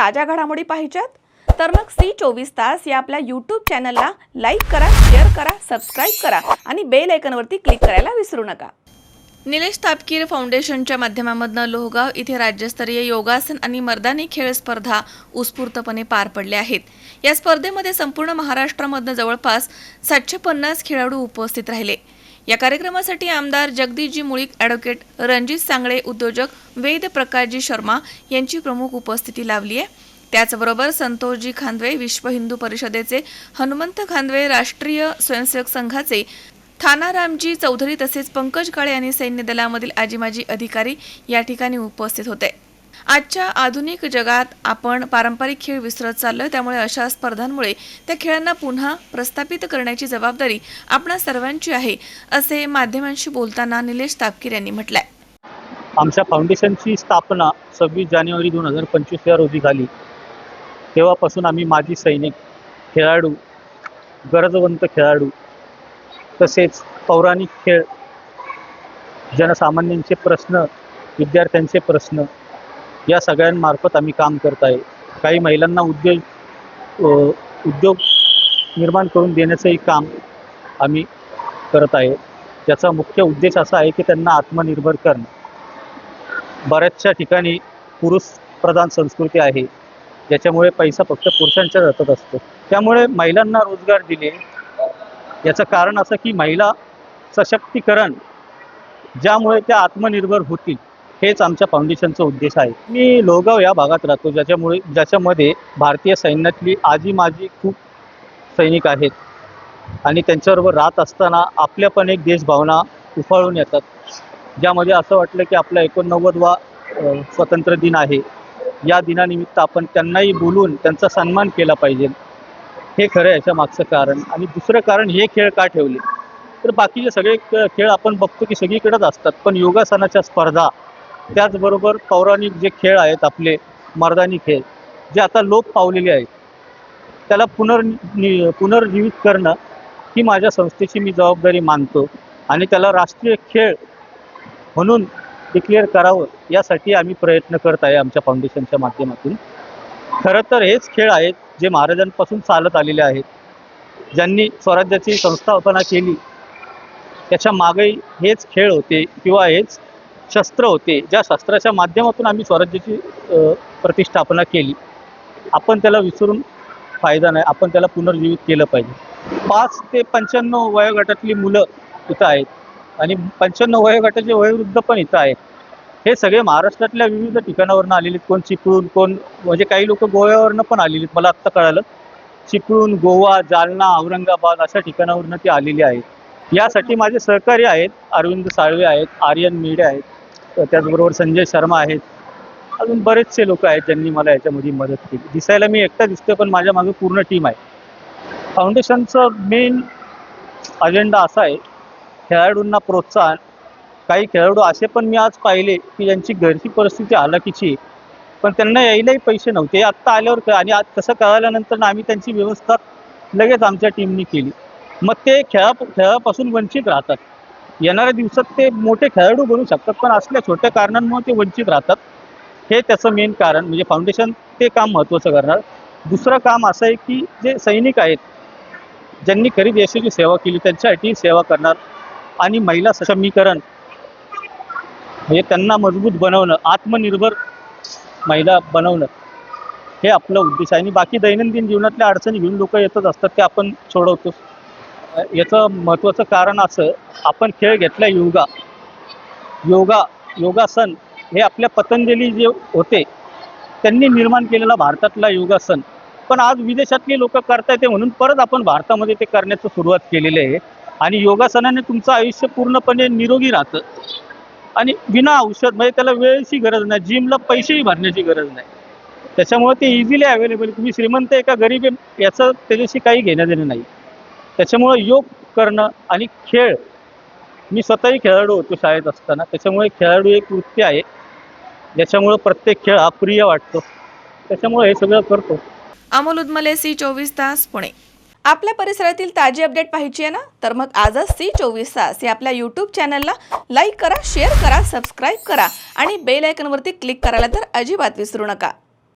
ताज्या घडामोडी पाहिजेत? तर मग सी चोवीस तास या आपल्या यूट्यूब चॅनलला लाईक करा शेअर करा सबस्क्राईब करा आणि बेल आयकनवरती क्लिक करायला विसरू नका. निलेश तापकीर फाउंडेशनच्या माध्यमामधनं लोहगाव इथे राज्यस्तरीय योगासन आणि मर्दानी खेळ स्पर्धा उत्स्फूर्तपणे पार पडल्या आहेत. या स्पर्धेमध्ये संपूर्ण महाराष्ट्रामधनं जवळपास सातशे पन्नास खेळाडू उपस्थित राहिले. या कार्यक्रमासाठी आमदार जगदीशजी मुळीक ॲडव्होकेट रणजित सांगळे उद्योजक वेद प्रकाशजी शर्मा यांची प्रमुख उपस्थिती लावली आहे. त्याचबरोबर संतोषजी खांदवे विश्व हिंदू परिषदेचे हनुमंत खांदवे राष्ट्रीय स्वयंसेवक संघाचे थानारामजी चौधरी तसेच पंकज काळे आणि सैन्य दलामधील आजीमाजी अधिकारी या ठिकाणी उपस्थित होते. आजच्या आधुनिक जगात आपण पारंपरिक खेळ विसरत चाललोय त्यामुळे अशा स्पर्धांमुळे त्या खेळांना पुन्हा प्रस्थापित करण्याची जबाबदारी आपणा सर्वांची आहे असे माध्यमांशी बोलताना निलेश तापकीर यांनी म्हटलंय. आमच्या फाउंडेशनची स्थापना सव्वीस जानेवारी दोन हजार पंचवीस या रोजी झाली. तेव्हापासून आम्ही माजी सैनिक खेळाडू गरजवंत खेळाडू तसेच पौराणिक खेळ जनसामान्यांचे प्रश्न विद्यार्थ्यांचे प्रश्न या सगळ्यांमार्फत आम्ही काम करत आहे काही महिलांना उद्योग उद्योग निर्माण करून देण्याचंही काम आम्ही करत आहे. याचा मुख्य उद्देश असा आहे की त्यांना आत्मनिर्भर करणं. बऱ्याचशा ठिकाणी पुरुष प्रधान संस्कृती आहे. ज्याच्यामुळे पैसा फक्त पुरुषांच्या हातात असतो. त्यामुळे महिलांना रोजगार दिले. याचं कारण असं की महिला सशक्तीकरण ज्यामुळे त्या आत्मनिर्भर होतील. हेच आमच्या फाउंडेशनचा उद्देश आहे. मी लोगाव या भागात राहतो ज्याच्यामुळे ज्याच्यामध्ये भारतीय सैन्यातली आजी माजी खूप सैनिक आहेत. आणि त्यांच्याबरोबर राहत असताना आपल्या पण एक देशभावना उफाळून येतात. ज्यामध्ये असं वाटलं की आपला एकोणनव्वदवा स्वतंत्र दिन आहे. या दिनानिमित्त आपण त्यांनाही बोलून त्यांचा सन्मान केला पाहिजे. हे खरं याच्या मागचं कारण. आणि दुसरं कारण हे खेळ का ठेवले? तर बाकीचे सगळे क- खेळ आपण बघतो की सगळीकडेच असतात. पण योगासनाच्या स्पर्धा त्याचबरोबर पौराणिक जे खेळ आहेत आपले मर्दानी खेळ जे आता लोप पावलेले आहेत त्याला पुनर् पुनर्जीवित करणं ही माझ्या संस्थेची मी जबाबदारी मानतो आणि त्याला राष्ट्रीय खेळ म्हणून डिक्लेअर करावं यासाठी आम्ही प्रयत्न करत आहे आमच्या फाउंडेशनच्या माध्यमातून. खरं तर हेच खेळ आहेत जे महाराजांपासून चालत आलेले आहेत ज्यांनी स्वराज्याची संस्थापना केली. त्याच्यामागे हेच खेळ होते किंवा हेच शस्त्र होते ज्या शस्त्राच्या माध्यमातून आम्ही स्वराज्याची प्रतिष्ठापना केली. आपण त्याला विसरून फायदा नाही आपण त्याला पुनर्जीवित केलं पाहिजे. पाच ते पंच्याण्णव वयोगटातली मुलं इथं आहेत आणि पंच्याण्णव वयोगटाचे वयोवृद्ध पण इथं आहेत. हे सगळे महाराष्ट्रातल्या विविध ठिकाणावरून आलेले आहेत. कोण चिपळूण कोण म्हणजे काही लोक गोव्यावरनं पण आलेली आहेत. मला आत्ता कळालं. चिपळूण गोवा जालना औरंगाबाद अशा ठिकाणावरनं ते आलेले आहेत. यासाठी माझे सहकारी आहेत. अरविंद साळवे आहेत आर्यन मेढे आहेत. त्याचबरोबर संजय शर्मा आहेत. अजून बरेचसे लोक आहेत ज्यांनी मला याच्यामध्ये मदत केली. दिसायला मी एकटा दिसतोय पण माझ्या मागे पूर्ण टीम आहे. फाउंडेशनचा मेन अजेंडा असा आहे खेळाडूंना प्रोत्साहन. काही खेळाडू असे पण मी आज पाहिले की ज्यांची घरची परिस्थिती हालाकीची पण त्यांना यायलाही पैसे नव्हते. आत्ता आल्यावर आणि आज तसं कळाल्यानंतर ना आम्ही त्यांची व्यवस्था लगेच आमच्या टीमनी केली. मग ते खेळा खेळापासून वंचित राहतात. येणाऱ्या दिवसात ते मोठे खेळाडू बनू शकतात पण असल्या छोट्या कारणांमुळे ते वंचित राहतात. हे त्याचं मेन कारण म्हणजे फाउंडेशन ते काम महत्त्वाचं करणार. दुसरं काम असं आहे की जे सैनिक आहेत ज्यांनी खरी देशाची सेवा केली त्यांच्यासाठी सेवा करणार आणि महिला सक्षमीकरण म्हणजे त्यांना मजबूत बनवणं आत्मनिर्भर महिला बनवणं हे आपलं उद्देश आहे. आणि बाकी दैनंदिन जीवनातल्या अडचणी घेऊन लोक येतच असतात ते आपण सोडवतो. याचं महत्त्वाचं कारण असं आपण खेळ घेतला योगा. योगा योगासन हे आपल्या पतंजली जे होते त्यांनी निर्माण केलेला भारतातला योगासन. पण आज विदेशातली लोक करता ते म्हणून परत आपण भारतामध्ये ते करण्याचं सुरुवात केलेली आहे. आणि योगासनाने तुमचं आयुष्य पूर्णपणे निरोगी राहतं. आणि विना औषध म्हणजे त्याला वेळेची गरज नाही जिमला पैसेही भरण्याची गरज नाही. त्याच्यामुळे ते इझिली अवेलेबल तुम्ही श्रीमंत एका गरीब याचं त्याच्याशी काही घेणं देणं नाही. त्याच्यामुळं योग करणं आणि खेळ. मी स्वतःही खेळाडू होतो शाळेत असताना. त्याच्यामुळे खेळाडू एक वृत्ती आहे. ज्याच्यामुळं प्रत्येक खेळ हा प्रिय वाटतो. त्याच्यामुळे हे सगळं करतो. अमोल उदमले सी चोवीस तास पुणे. आपल्या परिसरातील ताजी अपडेट पाहिजे आहे ना? तर मग आजच सी चोवीस तास या आपल्या यूट्यूब चॅनलला लाईक करा शेअर करा सबस्क्राईब करा आणि बेल आयकनवरती क्लिक करायला तर अजिबात विसरू नका.